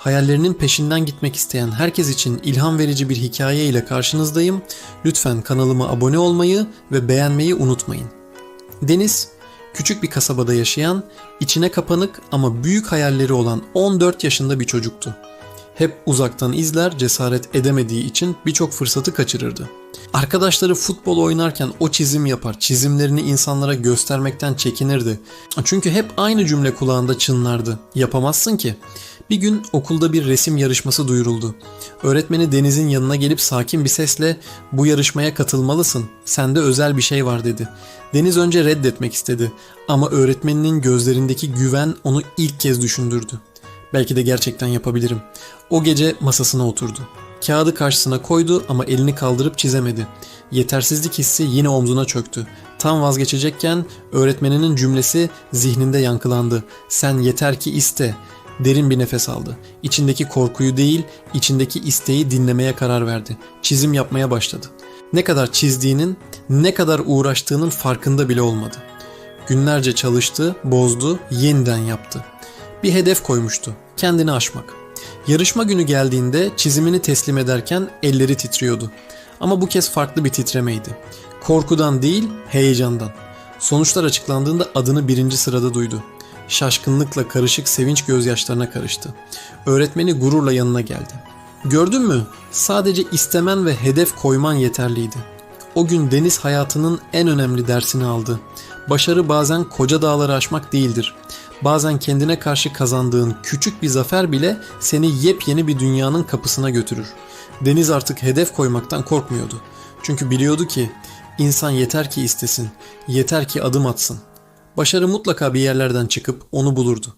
Hayallerinin peşinden gitmek isteyen herkes için ilham verici bir hikaye ile karşınızdayım. Lütfen kanalıma abone olmayı ve beğenmeyi unutmayın. Deniz, küçük bir kasabada yaşayan, içine kapanık ama büyük hayalleri olan 14 yaşında bir çocuktu. Hep uzaktan izler, cesaret edemediği için birçok fırsatı kaçırırdı. Arkadaşları futbol oynarken o çizim yapar, çizimlerini insanlara göstermekten çekinirdi. Çünkü hep aynı cümle kulağında çınlardı. Yapamazsın ki. Bir gün okulda bir resim yarışması duyuruldu. Öğretmeni Deniz'in yanına gelip sakin bir sesle "Bu yarışmaya katılmalısın. Sende özel bir şey var." dedi. Deniz önce reddetmek istedi ama öğretmeninin gözlerindeki güven onu ilk kez düşündürdü. Belki de gerçekten yapabilirim. O gece masasına oturdu. Kağıdı karşısına koydu ama elini kaldırıp çizemedi. Yetersizlik hissi yine omzuna çöktü. Tam vazgeçecekken öğretmeninin cümlesi zihninde yankılandı. Sen yeter ki iste. Derin bir nefes aldı. İçindeki korkuyu değil, içindeki isteği dinlemeye karar verdi. Çizim yapmaya başladı. Ne kadar çizdiğinin, ne kadar uğraştığının farkında bile olmadı. Günlerce çalıştı, bozdu, yeniden yaptı. Bir hedef koymuştu. Kendini aşmak. Yarışma günü geldiğinde çizimini teslim ederken elleri titriyordu. Ama bu kez farklı bir titremeydi. Korkudan değil, heyecandan. Sonuçlar açıklandığında adını birinci sırada duydu. Şaşkınlıkla karışık sevinç gözyaşlarına karıştı. Öğretmeni gururla yanına geldi. Gördün mü? Sadece istemen ve hedef koyman yeterliydi. O gün Deniz hayatının en önemli dersini aldı. Başarı bazen koca dağları aşmak değildir. Bazen kendine karşı kazandığın küçük bir zafer bile seni yepyeni bir dünyanın kapısına götürür. Deniz artık hedef koymaktan korkmuyordu. Çünkü biliyordu ki insan yeter ki istesin, yeter ki adım atsın. Başarı mutlaka bir yerlerden çıkıp onu bulurdu.